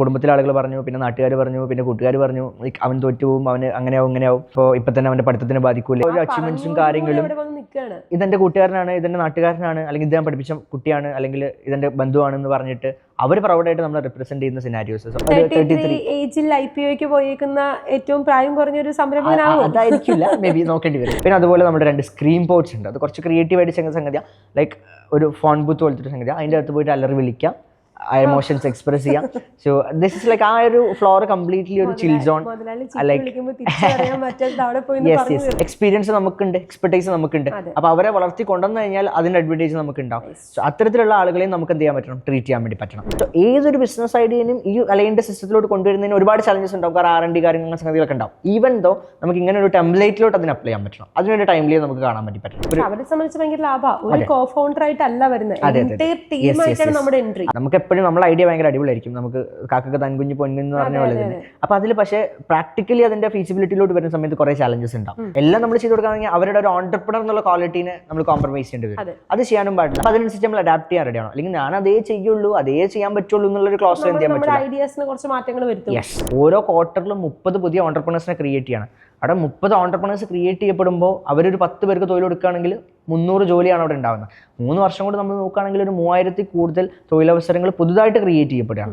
കുടുംബത്തിലെ ആളുകൾ പറഞ്ഞു പിന്നെ നാട്ടുകാർ പറഞ്ഞു പിന്നെ കൂട്ടുകാർ പറഞ്ഞു അവൻ അവൻ തോറ്റുപോകും അവന് അങ്ങനെയാവും ഇങ്ങനെയാവും. ഇപ്പോൾ ഇപ്പൊ തന്നെ അവന്റെ പഠിത്തത്തിന് ബാധിക്കൂല. ഒരു അച്ചീവ്മെന്റ്സും കാര്യങ്ങളും ഇതെന്റെ കൂട്ടുകാരനാണ് ഇതെന്റെ നാട്ടുകാരനാണ് അല്ലെങ്കിൽ ഇത് ഞാൻ പഠിപ്പിച്ച കുട്ടിയാണ് അല്ലെങ്കിൽ ഇതെന്റെ ബന്ധുവാണ് എന്ന് പറഞ്ഞിട്ട് അവർ പ്രൗഡായിട്ട് നമ്മൾ റെപ്രസെന്റ് ചെയ്യുന്ന സിനാരിയോസ് ഏജിൽ ഐ പി ഒക്ക് പോയേക്കുന്ന ഏറ്റവും പ്രായം കുറഞ്ഞ ഒരു അതായിരിക്കില്ല. മേ ബി നോക്കേണ്ടി വരും. പിന്നെ അതുപോലെ നമ്മുടെ രണ്ട് സ്ക്രീൻ പോർട്സ് ഉണ്ട്. അത് കുറച്ച് ക്രിയേറ്റീവ് ആയിട്ട് ചെയ്യുന്ന സംഗതിയാണ് ലൈക്ക് ഒരു ഫോൺ ബൂത്ത് പോലത്തെ ഒരു സംഗതിയാണ് അതിന്റെ അകത്ത് പോയിട്ട് അലറി വിളിക്കാം. എമോഷൻസ് എക്സ്പ്രസ് ചെയ്യാം. സോ ദിസ് ഇസ് ലൈക്ക് ആ ഒരു ഫ്ലോർ കംപ്ലീറ്റ്ലി ഒരു ചിൽ സോൺ യെസ് എക്സ്പീരിയൻസ് നമുക്കുണ്ട്. എക്സ്പെർട്ടൈസ് നമുക്കുണ്ട്. അപ്പൊ അവരെ വളർത്തി കൊണ്ടുവന്നു കഴിഞ്ഞാൽ അതിന്റെ അഡ്വാന്റേജ് നമുക്ക് ഉണ്ടാവും സോ അത്തരത്തിലുള്ള ആളുകളെയും നമുക്ക് എന്ത് ചെയ്യാൻ പറ്റണം? ട്രീറ്റ് ചെയ്യാൻ വേണ്ടി പറ്റണം. സോ ഏതൊരു ബിസിനസ് ഐഡിയനും ഈ അലൈന്റെ സിസ്റ്റത്തിലോട്ട് കൊണ്ടുവരുന്നതിന് ഒരുപാട് ചലഞ്ചസ് ഉണ്ടാവും. കാരണം ആർ എൻ ഡി കാര്യങ്ങൾ സംഗതികളൊക്കെ ഉണ്ടാവും. ഈവൻ ദോ നമുക്ക് ഇങ്ങനെ ഒരു ടെംപ്ലേറ്റിലോട്ട് അതിന് അപ്ലൈ ചെയ്യാൻ പറ്റണം. അതിനൊരു ടൈമിലേ നമുക്ക് കാണാൻ വേണ്ടി പറ്റും അവരെ സംബന്ധിച്ച് ഭയങ്കര ലാഭമാണ് ഒരു കോ ഫൗണ്ടർ ആയിട്ടല്ല വരുന്നത്. നമുക്ക് എപ്പോഴും നമ്മളെ ഐഡിയ ഭയങ്കര അടിപൊളിയായിരിക്കും. നമുക്ക് കാക്കക്ക് തൻകുഞ്ഞ് പൊൻകുഞ്ഞ് പറഞ്ഞ പോലെ തന്നെ. അപ്പൊ അതിൽ പക്ഷേ പ്രാക്ടിക്കലി അതിന്റെ ഫീസിബിലിറ്റിയിലോട്ട് വരുന്ന സമയത്ത് കുറെ ചാലഞ്ചസ് ഉണ്ടാവും എല്ലാം നമ്മൾ ചെയ്ത് കൊടുക്കുകയാണെങ്കിൽ അവരുടെ ഒരു ഓണ്ടർപ്രണർ എന്നുള്ള ക്വാളിറ്റീനെ നമ്മൾ കോംപ്രമൈസ് ചെയ്യേണ്ടി വരും. അത്. ചെയ്യാനും പാടില്ല. അപ്പൊ അതിനനുസരിച്ച് നമ്മൾ അഡാപ്റ്റ് ചെയ്യാൻ റെഡിയാണോ അല്ലെങ്കിൽ ഞാൻ അതേ ചെയ്യുള്ളൂ അതേ ചെയ്യാൻ പറ്റുള്ളൂ എന്നുള്ളൊരു ക്ലോസ് എന്ത് ചെയ്യാൻ പറ്റില്ല. യെസ് ഓരോ ക്വാർട്ടറിലും മുപ്പത് പുതിയ ഓണ്ടർപ്രണേഴ്സിനെ ക്രിയേറ്റ് ചെയ്യണം. അവിടെ മുപ്പത് ഓണ്ടർപ്രണേഴ്സ് ക്രിയേറ്റ് ചെയ്യപ്പെടുമ്പോൾ അവരൊരു പത്ത് പേർക്ക് തൊഴിൽ കൊടുക്കുകയാണെങ്കിൽ മുന്നൂറ് ജോലിയാണ് അവിടെ ഉണ്ടാകുന്നത് മൂന്ന് വർഷം കൊണ്ട് നമ്മൾ നോക്കുകയാണെങ്കിൽ ഒരു മൂവായിരത്തിൽ കൂടുതൽ തൊഴിലവസരങ്ങൾ പുതുതായിട്ട് ക്രിയേറ്റ് ചെയ്യപ്പെടുകയാണ്.